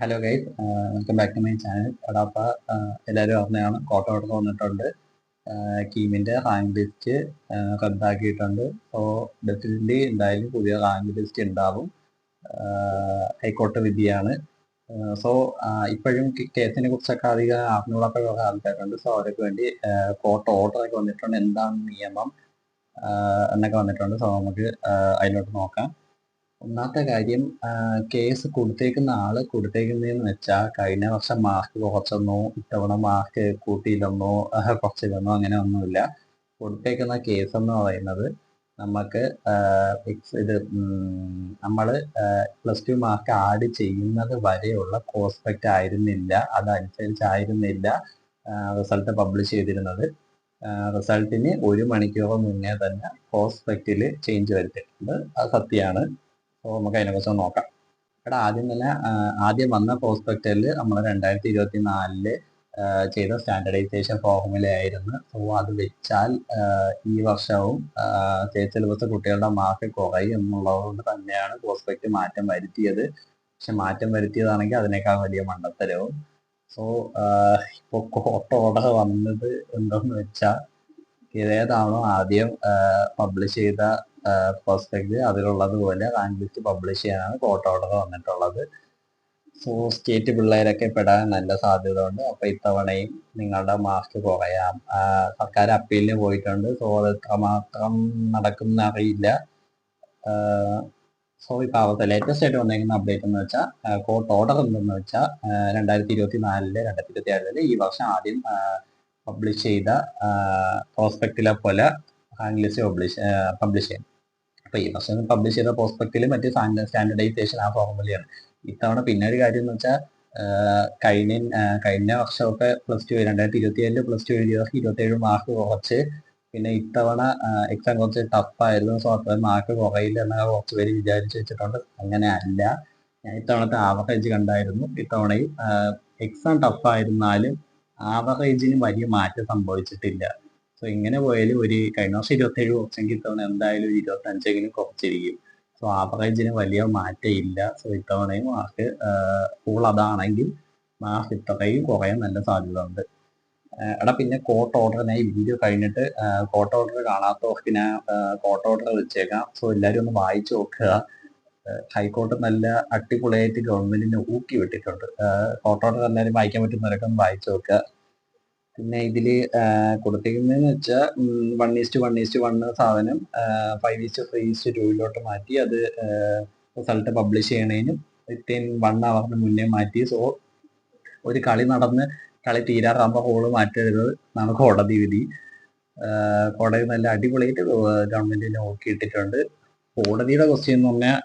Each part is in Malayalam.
Hello guys welcome back to my channel എടാ അപ്പോൾ എല്ലാവരും അറിഞ്ഞാണ് കോട്ട വന്നിട്ടുണ്ട്. കീമിന്റെ റാങ്ക് ലിസ്റ്റ് റദ്ദാക്കിയിട്ടുണ്ട്. സോ ഡെഫിനറ്റ്ലി എന്തായാലും പുതിയ റാങ്ക് ലിസ്റ്റ് ഉണ്ടാവും. ഹൈക്കോടതി വിധിയാണ്. സോ ഇപ്പോഴും കേസിനെ കുറിച്ചൊക്കെ അധികം കുറേ ആൾക്കാരുണ്ട്. സോ അവർക്ക് വേണ്ടി കോർട്ട് ഓർഡറൊക്കെ വന്നിട്ടുണ്ട്. എന്താണ് നിയമം എന്നൊക്കെ വന്നിട്ടുണ്ട്. സോ നമുക്ക് അതിലോട്ട് നോക്കാം. ഒന്നാമത്തെ കാര്യം കേസ് കൊടുത്തേക്കുന്ന ആൾ കൊടുത്തേക്കുന്നതെന്ന് വെച്ചാൽ കഴിഞ്ഞ വർഷം മാർക്ക് കുറച്ചെന്നോ ഇത്തവണ മാർക്ക് കൂട്ടിയില്ലെന്നോ കുറച്ചില്ലെന്നോ അങ്ങനെ ഒന്നുമില്ല. കൊടുത്തേക്കുന്ന കേസ് എന്ന് പറയുന്നത് നമുക്ക് ഇത് നമ്മൾ പ്ലസ് ടു മാർക്ക് ആഡ് ചെയ്യുന്നത് വരെയുള്ള കോസ്പെക്റ്റ് ആയിരുന്നില്ല. അതനുസരിച്ചായിരുന്നില്ല റിസൾട്ട് പബ്ലിഷ് ചെയ്തിരുന്നത്. റിസൾട്ടിന് ഒരു മണിക്കൂർ മുന്നേ തന്നെ പ്രോസ്പെക്റ്റിൽ ചേഞ്ച് വരുത്തിയിട്ടുണ്ട് അത് സത്യമാണ്. അപ്പോൾ നമുക്ക് അതിനെക്കുറിച്ച് നോക്കാം. എടാ ആദ്യം തന്നെ ആദ്യം വന്ന പ്രോസ്പെക്റ്റിൽ നമ്മൾ രണ്ടായിരത്തി ഇരുപത്തി നാലിൽ ചെയ്ത സ്റ്റാൻഡർഡൈസേഷൻ ഫോർമുലയായിരുന്നു സോ അത് വെച്ചാൽ ഈ വർഷവും സ്റ്റേറ്റ് സിലബസ് കുട്ടികളുടെ മാർക്ക് കുറയും എന്നുള്ളതുകൊണ്ട് തന്നെയാണ് പ്രോസ്പെക്റ്റ് മാറ്റം വരുത്തിയത്. പക്ഷെ മാറ്റം വരുത്തിയതാണെങ്കിൽ അതിനേക്കാൾ വലിയ മണ്ടത്തരവും. സോ ഇപ്പോൾ കോട്ട ഓർഡർ വന്നത് എന്തെന്ന് വെച്ചാൽ ഏതാണോ ആദ്യം പബ്ലിഷ് ചെയ്ത പ്രോസ്പെക്ട് അതിലുള്ളതുപോലെ റാങ്ക് ലിസ്റ്റ് പബ്ലിഷ് ചെയ്യാനാണ് കോർട്ട് ഓർഡർ വന്നിട്ടുള്ളത്. സോ സ്റ്റേറ്റ് പിള്ളേരൊക്കെ പെടാൻ നല്ല സാധ്യത ഉണ്ട് അപ്പൊ ഇത്തവണയും നിങ്ങളുടെ മാർക്ക് കുറയാം. സർക്കാർ അപ്പീലിന് പോയിട്ടുണ്ട്. സോ അത് എത്രമാത്രം നടക്കുന്ന അറിയില്ല. സോ ഇപ്പൊ അവസ്ഥ ലേറ്റസ്റ്റ് ആയിട്ട് വന്നേക്കുന്ന അപ്ഡേറ്റ് എന്ന് വെച്ചാൽ കോർട്ട് ഓർഡർ എന്തെന്ന് വെച്ചാൽ രണ്ടായിരത്തി ഇരുപത്തി നാലിൽ രണ്ടായിരത്തി ഇരുപത്തി ആറിൽ ഈ വർഷം ആദ്യം പബ്ലിഷ് ചെയ്ത പ്രോസ്പെക്റ്റിലെ പോലെ റാങ്ക് ലിസ്റ്റ് പബ്ലിഷ് പബ്ലിഷ് ചെയ്യും അപ്പൊ ഈ വർഷം പബ്ലിഷ് ചെയ്ത പ്രോസ്പെക്റ്റിൽ മറ്റേ സ്റ്റാൻഡർഡൈസേഷൻ ആ ഫോർമുലയാണ് ഇത്തവണ പിന്നെ ഒരു കാര്യം എന്ന് വെച്ചാൽ കഴിഞ്ഞ കഴിഞ്ഞ വർഷമൊക്കെ പ്ലസ് ടു രണ്ടായിരത്തി ഇരുപത്തി ഏഴിൽ പ്ലസ് ടു എഴുതിയവർക്ക് ഇരുപത്തി ഏഴ് മാർക്ക് കുറച്ച്. പിന്നെ ഇത്തവണ എക്സാം കുറച്ച് ടഫായിരുന്നു സോ അത്ര മാർക്ക് കുറയില്ല എന്നൊക്കെ കുറച്ച് പേര് വിചാരിച്ചു വെച്ചിട്ടുണ്ട്. അങ്ങനെ അല്ല. ഞാൻ ഇത്തവണത്തെ ആവറേജ് കണ്ടായിരുന്നു. ഇത്തവണയും എക്സാം ടഫായിരുന്നാലും ആവറേജിന് വലിയ മാറ്റം സംഭവിച്ചിട്ടില്ല. സോ ഇങ്ങനെ പോയാലും ഒരു കഴിഞ്ഞ വർഷം ഇരുപത്തേഴ് ഓപ്ഷൻ ഇത്തവണ എന്തായാലും ഒരു ഇരുപത്തഞ്ചെങ്കിലും കുറച്ചിരിക്കും. സോ ആവറേജിന് വലിയ മാറ്റമില്ല സോ ഇത്തവണയും മാർക്ക് ഫുൾ അതാണെങ്കിൽ മാർക്ക് ഇത്രയും കുറയാൻ നല്ല സാധ്യത ഉണ്ട് എടാ പിന്നെ കോട്ട് ഓർഡറിനായി വീഡിയോ കഴിഞ്ഞിട്ട് കോട്ട് ഓർഡർ കാണാത്തവർക്ക് ഞാൻ കോട്ട് ഓർഡർ വെച്ചേക്കാം. സോ എല്ലാവരും ഒന്ന് വായിച്ചു നോക്കുക. ഹൈക്കോർട്ട് നല്ല അടിപൊളിയായിട്ട് ഗവൺമെന്റിനെ ഊക്കി വിട്ടിട്ടുണ്ട് കോട്ട് ഓർഡർ എല്ലാവരും വായിക്കാൻ പറ്റുന്നവരൊക്കെ ഒന്ന് വായിച്ചു നോക്കുക. പിന്നെ ഇതിൽ കൊടുത്തിരിക്കുന്നതെന്ന് വെച്ചാൽ one is to one is to one സാധനം five is to three is to ടൂയിലോട്ട് മാറ്റി അത് റിസൾട്ട് പബ്ലിഷ് ചെയ്യണേനും വിത്തിൻ വൺ അവറിന് മുന്നേ മാറ്റി. സോ ഒരു കളി നടന്ന് കളി തീരാറാകുമ്പോൾ ഹോൾ മാറ്റരുത്. എന്നാണ് കോടതി വിധി. കോടതി നല്ല അടിപൊളിയായിട്ട് ഗവൺമെന്റിനെ നോക്കിയിട്ടിട്ടുണ്ട്. കോടതിയുടെ ക്വസ്റ്റ്യൻ എന്ന് പറഞ്ഞാൽ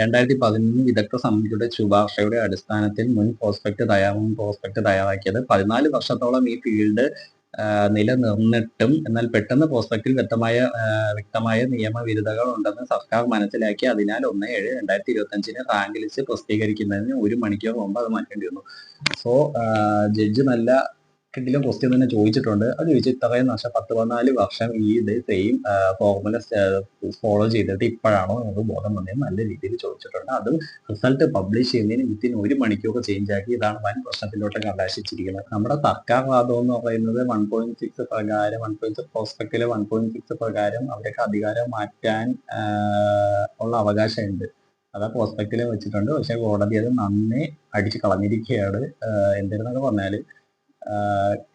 രണ്ടായിരത്തി പതിനൊന്ന് വിദഗ്ധ സമിതിയുടെ ശുപാർശയുടെ അടിസ്ഥാനത്തിൽ മുൻ പ്രോസ്പെക്ട് തയ്യാർ മുൻ പ്രോസ്പെക്ട് തയ്യാറാക്കിയത്. പതിനാല് വർഷത്തോളം ഈ ഫീൽഡ് നിലനിർന്നിട്ടും എന്നാൽ പെട്ടെന്ന് പ്രോസ്പെക്റ്റിൽ വ്യക്തമായ വ്യക്തമായ നിയമവിരുദ്ധകൾ ഉണ്ടെന്ന് സർക്കാർ മനസ്സിലാക്കി. അതിനാൽ ഒന്ന് ഏഴ് രണ്ടായിരത്തി ഇരുപത്തി അഞ്ചിന് റാങ്ക് ലിസ്റ്റ് പ്രസിദ്ധീകരിക്കുന്നതിന് ഒരു മണിക്കൂർ മുമ്പ് അത് മാറ്റേണ്ടി വന്നു. സോ ജഡ്ജ് നല്ല കിട്ടിലും ക്വസ്റ്റ്യൻ തന്നെ ചോദിച്ചിട്ടുണ്ട്. അത് ചോദിച്ചു ഇത്രയും നഷ്ടം പത്ത് പതിനാല് വർഷം ഈ ഇത് സെയിം ഫോർമുല ഫോളോ ചെയ്തിട്ട് ഇപ്പോഴാണോ നമുക്ക് ബോധം വന്നത് നല്ല രീതിയിൽ ചോദിച്ചിട്ടുണ്ട്. അതും റിസൾട്ട് പബ്ലിഷ് ചെയ്യുന്നതിന് വിത്തിൻ ഒരു മണിക്കൂർ ചേഞ്ച് ആക്കി. ഇതാണ് വൻ പ്രശ്നത്തിലോട്ട് കലാശിച്ചിരിക്കുന്നത് നമ്മുടെ സർക്കാർ വാദം എന്ന് പറയുന്നത് വൺ പോയിന്റ് സിക്സ് പ്രകാരം വൺ പോയിന്റ് സിക്സ് പ്രോസ്പെക്ടിൽ വൺ പോയിന്റ് സിക്സ് പ്രകാരം അവർക്ക് അധികാരം മാറ്റാൻ ഉള്ള അവകാശമുണ്ട്. അതാ പ്രോസ്പെക്റ്റിൽ വെച്ചിട്ടുണ്ട്. പക്ഷെ കോടതി അത് നന്നേ അടിച്ചു കളഞ്ഞിരിക്കുകയാണ്. എന്തിരുന്നൊക്കെ പറഞ്ഞാൽ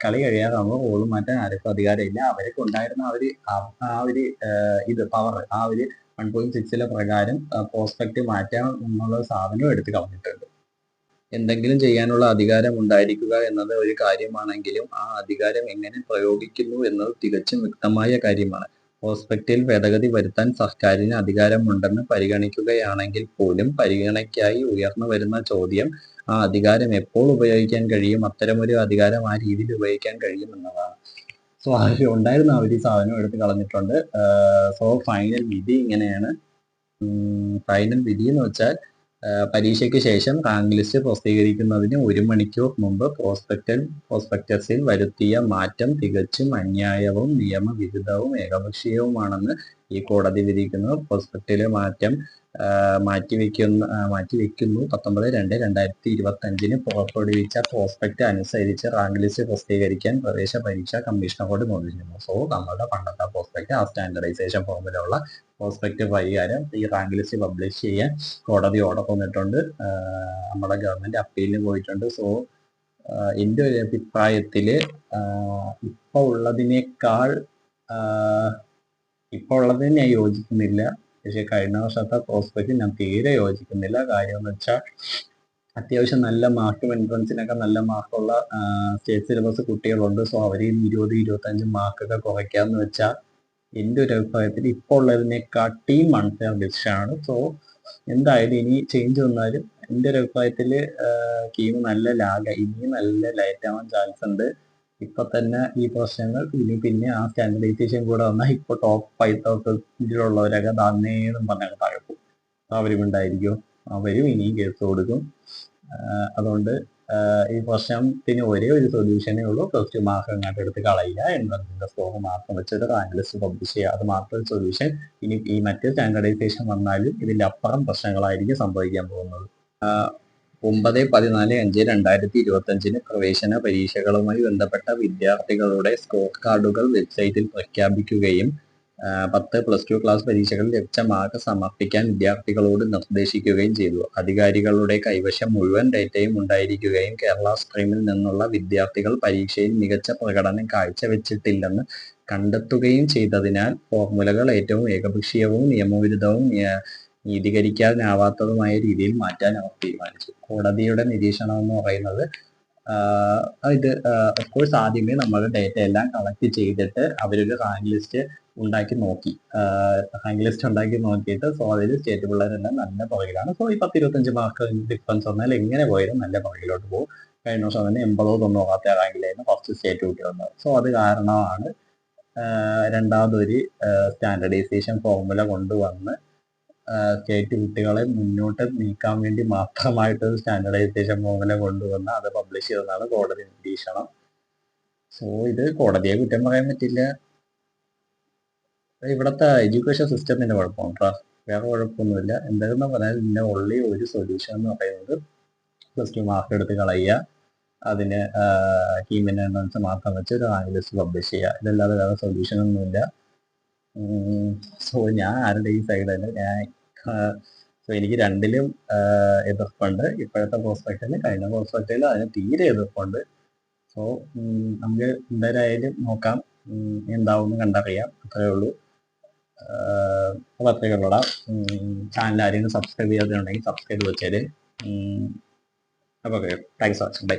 കളി കഴിയാറാകുമ്പോൾ റോൾ മാറ്റാൻ ആർക്കും അധികാരമില്ല. അവരൊക്കെ ഉണ്ടായിരുന്ന ആ ഒരു ആ ഒരു ഇത് പവർ ആ ഒരു വൺ പോയിന്റ് സിക്സിലെ പ്രകാരം പ്രോസ്പെക്റ്റ് മാറ്റാൻ എന്നുള്ള സാധനം എടുത്ത് കളഞ്ഞിട്ടുണ്ട്. എന്തെങ്കിലും ചെയ്യാനുള്ള അധികാരം ഉണ്ടായിരിക്കുക എന്നത് ഒരു കാര്യമാണെങ്കിലും ആ അധികാരം എങ്ങനെ പ്രയോഗിക്കുന്നു എന്നത് തികച്ചും വ്യക്തമായ കാര്യമാണ്. പ്രോസ്പെക്റ്റിൽ ഭേദഗതി വരുത്താൻ സർക്കാരിന് അധികാരമുണ്ടെന്ന് പരിഗണിക്കുകയാണെങ്കിൽ പോലും പരിഗണനയ്ക്കായി ഉയർന്നു വരുന്ന ചോദ്യം ആ അധികാരം എപ്പോൾ ഉപയോഗിക്കാൻ കഴിയും അത്തരമൊരു അധികാരം ആ രീതിയിൽ ഉപയോഗിക്കാൻ കഴിയും എന്നതാണ്. സോ അത് ഉണ്ടായിരുന്ന അവർ ഈ സാധനം എടുത്ത് കളഞ്ഞിട്ടുണ്ട്. സോ ഫൈനൽ വിധി ഇങ്ങനെയാണ്. ഫൈനൽ വിധി എന്ന് വെച്ചാൽ പരീക്ഷയ്ക്ക് ശേഷം റാങ്ക് ലിസ്റ്റ് പ്രസിദ്ധീകരിക്കുന്നതിന് ഒരു മണിക്കൂർ മുമ്പ് പ്രോസ്പെക്ടൽ പ്രോസ്പെക്ടസിൽ വരുത്തിയ മാറ്റം തികച്ചും അന്യായവും നിയമവിരുദ്ധവും ഏകപക്ഷീയവുമാണെന്ന് ഈ കോടതി വിധിക്കുന്നു. പ്രോസ്പെക്റ്റിലെ മാറ്റം മാറ്റിവെക്കുന്ന മാറ്റിവെക്കുന്നു. പത്തൊമ്പത് രണ്ട് രണ്ടായിരത്തി ഇരുപത്തി അഞ്ചിന് പുറപ്പെടുവിച്ച പ്രോസ്പെക്ട് അനുസരിച്ച് റാങ്ക് ലിസ്റ്റ് പ്രസിദ്ധീകരിക്കാൻ പ്രവേശ പരീക്ഷ കമ്മീഷണറോട് നിർദ്ദേശിക്കുന്നു സോ നമ്മളുടെ പണ്ടത്തെ പ്രോസ്പെക്ട് ആ സ്റ്റാൻഡർഡൈസേഷൻ ഫോമിലുള്ള പ്രോസ്പെക്ട് പരിഹാരം ഈ റാങ്ക് ലിസ്റ്റ് പബ്ലിഷ് ചെയ്യാൻ കോടതി ഓർഡർ തന്നിട്ടുണ്ട് നമ്മുടെ ഗവൺമെന്റ് അപ്പീലിന് പോയിട്ടുണ്ട്. സോ എന്റെ ഒരു അഭിപ്രായത്തിൽ ഇപ്പോൾ ഉള്ളതിനേക്കാൾ ഇപ്പോൾ ഉള്ളതിന് ഞാൻ യോജിക്കുന്നില്ല. പക്ഷെ കഴിഞ്ഞ വർഷത്തെ പ്രോസ്പെക്റ്റ് ഞാൻ തീരെ യോജിക്കുന്നില്ല. കാര്യം എന്ന് വെച്ചാൽ അത്യാവശ്യം നല്ല മാർക്കും എൻട്രൻസിനൊക്കെ നല്ല മാർക്കുള്ള സ്റ്റേറ്റ് സിലബസ് കുട്ടികളുണ്ട്. സോ അവർ ഇരുപത് ഇരുപത്തഞ്ച് മാർക്കൊക്കെ കുറയ്ക്കാന്ന് വെച്ചാൽ എന്റെ ഒരു അഭിപ്രായത്തിൽ ഇപ്പോൾ ഉള്ളതിനെക്കാട്ടിയും അൺഫെയർ ഡിസിഷനാണ് സോ എന്തായാലും ഇനി ചേഞ്ച് വന്നാലും എന്റെ ഒരു അഭിപ്രായത്തിൽ കീം നല്ല ലാഗ് ഇനിയും നല്ല ലൈറ്റ് ആവാൻ ചാൻസ് ഉണ്ട്. ഇപ്പൊ തന്നെ ഈ പ്രശ്നങ്ങൾ ഇനി പിന്നെ ആ സ്റ്റാൻഡർഡൈസേഷൻ കൂടെ വന്നാൽ ഇപ്പൊ ടോപ്പ് ഫൈവ് തൗസൻഡിലുള്ളവരൊക്കെ തന്നേന്നും പറഞ്ഞാൽ താഴെ പോകും. അവരും ഉണ്ടായിരിക്കും. അവരും ഇനിയും കേസ് കൊടുക്കും. അതുകൊണ്ട് ഈ പ്രശ്നത്തിന് ഒരേ ഒരു സൊല്യൂഷനേ ഉള്ളൂ. പ്ലസ് ടു മാർക്ക് അങ്ങോട്ട് എടുത്ത് കളയില്ല എൻട്രൻസിന്റെ സ്കോർ മാത്രം വെച്ചിട്ട് റാങ്ക് ലിസ്റ്റ് പബ്ലിഷ് ചെയ്യുക. അത് മാത്രം സൊല്യൂഷൻ ഇനി ഈ മറ്റേ സ്റ്റാൻഡർഡൈസേഷൻ വന്നാലും ഇതിന്റെ അപ്പുറം പ്രശ്നങ്ങളായിരിക്കും സംഭവിക്കാൻ പോകുന്നത്. ഒമ്പത് പതിനാല് അഞ്ച് രണ്ടായിരത്തി ഇരുപത്തി അഞ്ചിന് പ്രവേശന പരീക്ഷകളുമായി ബന്ധപ്പെട്ട വിദ്യാർത്ഥികളുടെ സ്കോർ കാർഡുകൾ വെബ്സൈറ്റിൽ പ്രഖ്യാപിക്കുകയും പത്ത് പ്ലസ് ടു ക്ലാസ് പരീക്ഷകളിൽ ലഭിച്ച മാർക്ക് സമർപ്പിക്കാൻ വിദ്യാർത്ഥികളോട് നിർദ്ദേശിക്കുകയും ചെയ്തു. അധികാരികളുടെ കൈവശം മുഴുവൻ ഡേറ്റയും ഉണ്ടായിരിക്കുകയും കേരള സ്ട്രീമിൽ നിന്നുള്ള വിദ്യാർത്ഥികൾ പരീക്ഷയിൽ മികച്ച പ്രകടനം കാഴ്ചവെച്ചിട്ടില്ലെന്ന് കണ്ടെത്തുകയും ചെയ്തതിനാൽ ഫോർമുലകൾ ഏറ്റവും ഏകപക്ഷീയവും നിയമവിരുദ്ധവും നീതീകരിക്കാനാവാത്തതുമായ രീതിയിൽ മാറ്റാൻ അവർ തീരുമാനിച്ചു. കോടതിയുടെ നിരീക്ഷണം എന്ന് പറയുന്നത് ഇത് ഓഫ്കോഴ്സ് ആദ്യമേ നമ്മൾ ഡേറ്റ എല്ലാം കളക്ട് ചെയ്തിട്ട് അവരൊരു റാങ്ക് ലിസ്റ്റ് ഉണ്ടാക്കി നോക്കി. റാങ്ക് ലിസ്റ്റ് ഉണ്ടാക്കി നോക്കിയിട്ട് സോ അതിൽ സ്റ്റേറ്റ് പിള്ളേരെല്ലാം നല്ല പുറകിലാണ്. സോ ഈ പത്ത് ഇരുപത്തഞ്ച് മാർക്ക് ഡിഫറൻസ് വന്നാൽ എങ്ങനെ പോയാലും നല്ല പുറകിലോട്ട് പോകും. കഴിഞ്ഞ വർഷം തന്നെ എൺപതോ തൊണ്ണൂറാത്ത റാങ്കിലായിരുന്നു ഫസ്റ്റ് സ്റ്റേറ്റ് കുട്ടി വന്നത്. സോ അത് കാരണമാണ് രണ്ടാമതൊരു സ്റ്റാൻഡർഡൈസേഷൻ ഫോർമുല കൊണ്ടുവന്ന് സ്റ്റേറ്റ് കുട്ടികളെ മുന്നോട്ട് നീക്കാൻ വേണ്ടി മാത്രമായിട്ട് സ്റ്റാൻഡേർഡൈസേഷൻ ഫോർമുല കൊണ്ടുവന്ന് അത് പബ്ലിഷ് ചെയ്തതാണ് കോടതി നിരീക്ഷണം. സോ ഇത് കോടതിയെ കുറ്റം പറയാൻ പറ്റില്ല. ഇവിടുത്തെ എഡ്യൂക്കേഷൻ സിസ്റ്റത്തിന്റെ കുഴപ്പമുണ്ടോ വേറെ കുഴപ്പമൊന്നുമില്ല. എന്തായിരുന്നു പറഞ്ഞാൽ ഇതിന്റെ ഉള്ളി ഒരു സൊല്യൂഷൻ എന്ന് പറയുന്നത് പ്ലസ് ടു മാർക്ക് എടുത്ത് കളയുക. അതിന് ഹീമിനൻസ് മാത്രം വെച്ച് ഒരു ആനലിസ്റ്റ് ലിസ്റ്റ് പബ്ലിഷ് ചെയ്യുക. ഇതല്ലാതെ വേറെ സൊല്യൂഷൻ ഒന്നുമില്ല. സോ ഞാൻ ആരുടെ ഈ സൈഡല്ല ഞാൻ സോ എനിക്ക് രണ്ടിലും എതിർപ്പുണ്ട്. ഇപ്പോഴത്തെ പ്രോസ്പെക്റ്റിന് കഴിഞ്ഞ പ്രോസ്പെക്റ്റിൽ അതിന് തീരെ എതിർപ്പുണ്ട്. സോ നമുക്ക് എന്തായാലും നോക്കാം. എന്താവും കണ്ടറിയാം. അത്രയേ ഉള്ളൂ. ഉള്ളൂടാ ചാനൽ ആരെങ്കിലും സബ്സ്ക്രൈബ് ചെയ്യാതെ ഉണ്ടെങ്കിൽ സബ്സ്ക്രൈബ് വെച്ചാൽ അപ്പോൾ താങ്ക്സ് വാച്ചിങ് ബൈ